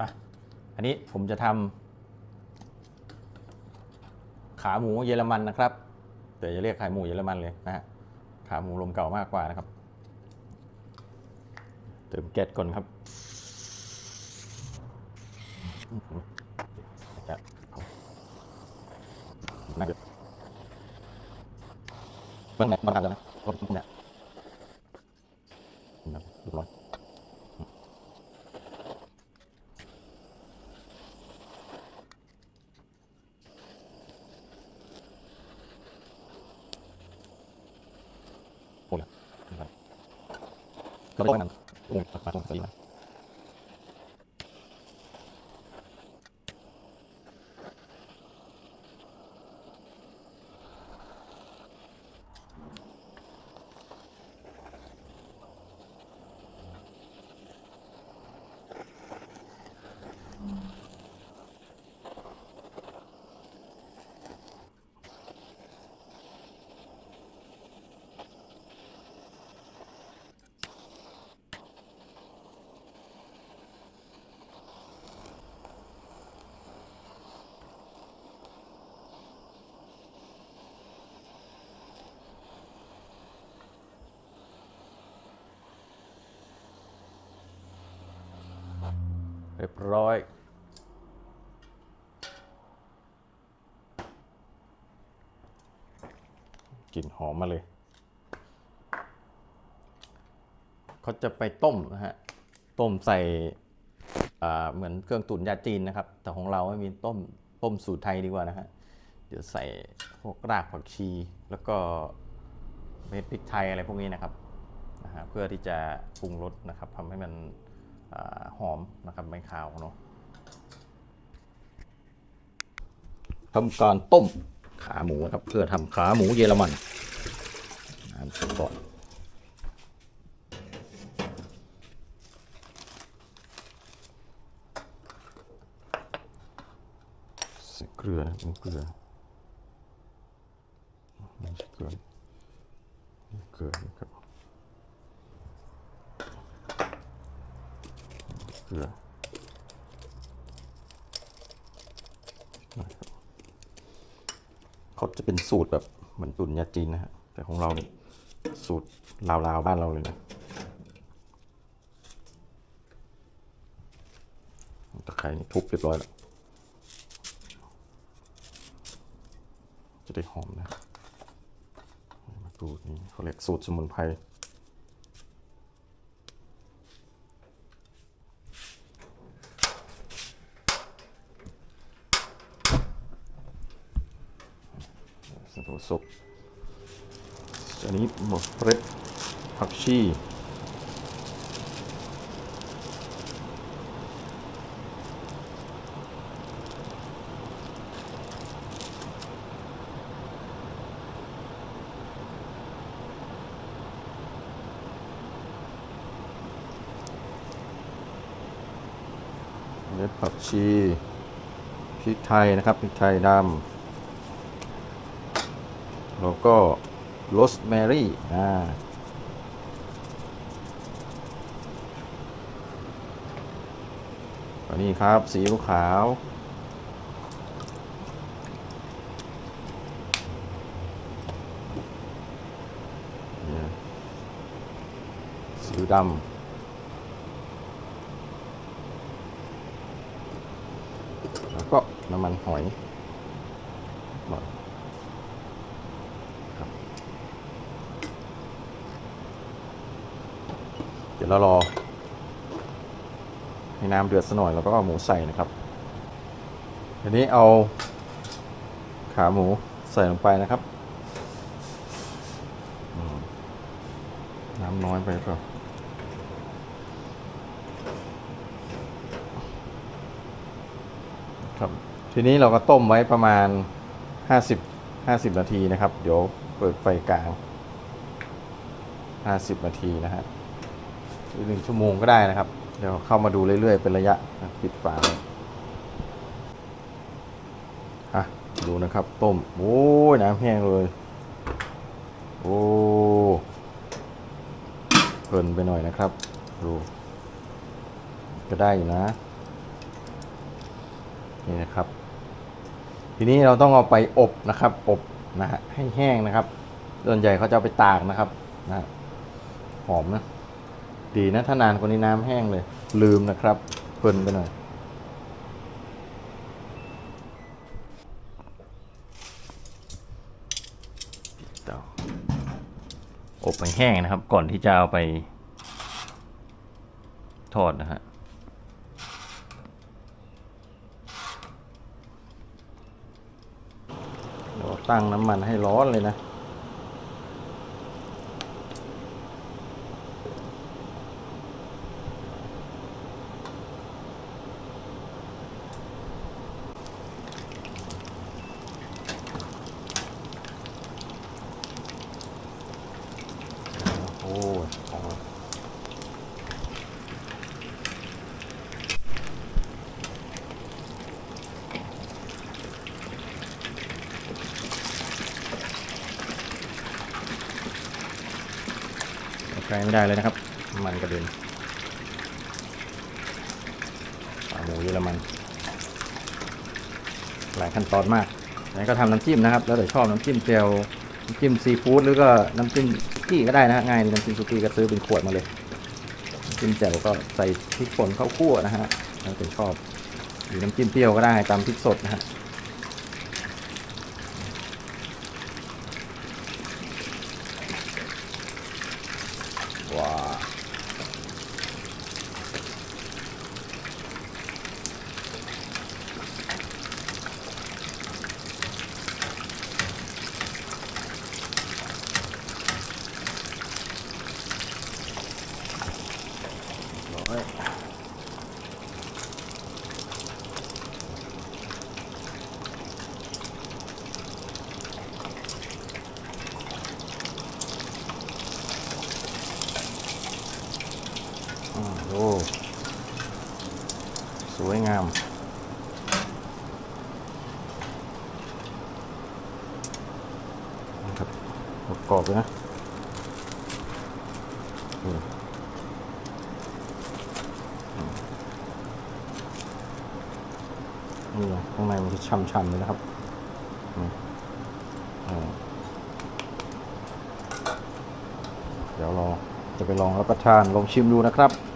ไปอันนี้ผมจะทำขาหมูเยอรมันนะครับแต่จะเรียกขาหมูเยอรมันเลยนะฮะขาหมูลมเก่ามากกว่านะครับ เติมแก๊สก่อนครับจะเอาน่าจะเบื้องไหนบ้างกันนะรถเนี่ยนะเรียบร้อยโอ้ยนะครับ ก็ได้นั้นโอ้ยมาตรงสีนะ เรียบร้อย กลิ่นหอมมาเลย เขาจะไปต้มนะฮะ ต้มใส่เหมือนเครื่องตุ๋นยาจีนนะครับ แต่ของเราไม่มีต้ม ต้มสูตรไทยดีกว่านะฮะ เดี๋ยวใส่พวกรากผักชี แล้วก็เม็ดพริกไทยอะไรพวกนี้นะครับนะฮะเพื่อที่จะปรุงรสนะครับทำให้มัน หอมนะครับไม่คาวเนาะทำการต้มขาหมูนะครับ เพื่อทำขาหมูเยอรมันน้ำก่อนใส่เกลือนะเป็นเกลือเกลือเกลือครับ เกลือเขาจะเป็นสูตรแบบเหมือนตุนยาจีนนะฮะ แต่ของเราเนี่ยสูตรลาวๆบ้านเราเลยนะตะไคร้นี่ทุบเรียบร้อยแล้ว จะได้หอมนะมะกรูนี่เขาเรียกสูตรสมุนไพร สุกอันนี้หมดเปรดผักชีเม็ดผักชีพริกไทยนะครับพริกไทยดำ แล้วก็โรสแมรี่อ่าอันนี้ครับสีขาวสีดำแล้วก็น้ำมันหอยหมด ดี๋ยวเรารอ ให้น้ำเดือดสักหน่อยแล้วก็เอาหมูใส่นะครับทีนี้เอาขาหมูใส่ลงไปนะครับน้ำน้อยไปหรือเปล่าครับทีนี้เราก็ต้มไว้ประมาณ 50 50 นาทีนะครับ เดี๋ยวเปิดไฟกลาง 50 นาทีนะฮะ อีกหนึ่งชั่วโมงก็ได้นะครับ เดี๋ยวเข้ามาดูเรื่อยๆ เป็นระยะปิดฝาอะดูนะครับ ต้ม โอ้ยน้ำแห้งเลย โอ้เพลินไปหน่อยนะครับ ดูก็ได้อยู่นะ นี่นะครับ ทีนี้เราต้องเอาไปอบนะครับอบนะฮะให้แห้งนะครับส่วนใหญ่เขาจะไปตากนะครับนะหอมนะ ดีนะถ้านานกว่านี้น้ำแห้งเลย ลืมนะครับเพลินไปหน่อย อบไปแห้งนะครับ ก่อนที่จะเอาไป ทอดนะฮะเราตั้งน้ำมันให้ร้อนเลยนะ โอ้ยหอม ใช้ไม่ได้เลยนะครับ มันกระเด็นขาหมูเยอรมัน หลายขั้นตอนมากแล้วก็ทำน้ำจิ้มนะครับ แล้วแต่ชอบน้ำจิ้มเจลน้ำจิ้มซีฟู้ดหรือก็น้ำจิ้มกี้ก็ได้นะฮะง่ายน้ำจิ้มสุกี้ก็ซื้อเป็นขวดมาเลยน้ำจิ้มแจ่วก็ใส่พริกป่นข้าวคั่วนะฮะแล้วแต่ชอบหรือน้ำจิ้มเปรี้ยวก็ได้ตามพริกสดนะฮะว้าร้อยอ่าโอ้ สวยงาม ครับปรอบเลยนะนี่ข้างในมันจะช่ำๆเลยนะครับเดี๋ยวเราจะไปลองรับประทานลองชิมดูนะครับ